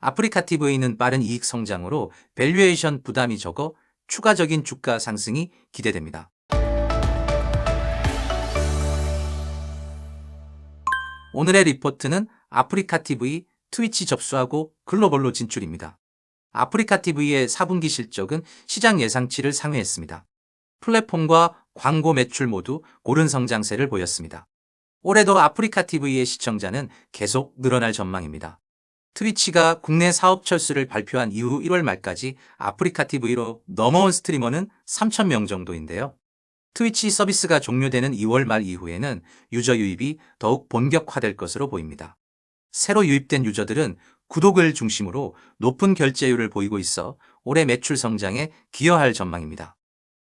아프리카 TV는 빠른 이익 성장으로 밸류에이션 부담이 적어 추가적인 주가 상승이 기대됩니다. 오늘의 리포트는 아프리카 TV 트위치 접수하고 글로벌로 진출입니다. 아프리카 TV의 4분기 실적은 시장 예상치를 상회했습니다. 플랫폼과 광고 매출 모두 고른 성장세를 보였습니다. 올해도 아프리카 TV의 시청자는 계속 늘어날 전망입니다. 트위치가 국내 사업 철수를 발표한 이후 1월 말까지 아프리카 TV로 넘어온 스트리머는 3,000명 정도인데요. 트위치 서비스가 종료되는 2월 말 이후에는 유저 유입이 더욱 본격화될 것으로 보입니다. 새로 유입된 유저들은 구독을 중심으로 높은 결제율을 보이고 있어 올해 매출 성장에 기여할 전망입니다.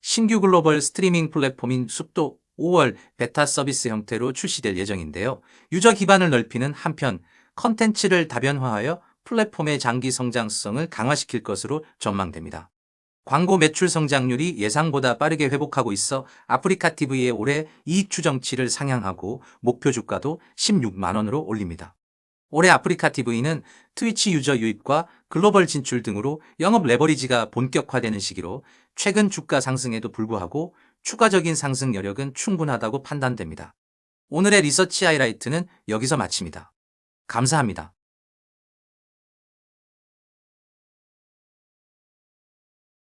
신규 글로벌 스트리밍 플랫폼인 숲도 5월 베타 서비스 형태로 출시될 예정인데요. 유저 기반을 넓히는 한편 컨텐츠를 다변화하여 플랫폼의 장기 성장성을 강화시킬 것으로 전망됩니다. 광고 매출 성장률이 예상보다 빠르게 회복하고 있어 아프리카 TV의 올해 이익 추정치를 상향하고 목표 주가도 16만 원으로 올립니다. 올해 아프리카 TV는 트위치 유저 유입과 글로벌 진출 등으로 영업 레버리지가 본격화되는 시기로 최근 주가 상승에도 불구하고 추가적인 상승 여력은 충분하다고 판단됩니다. 오늘의 리서치 하이라이트는 여기서 마칩니다. 감사합니다.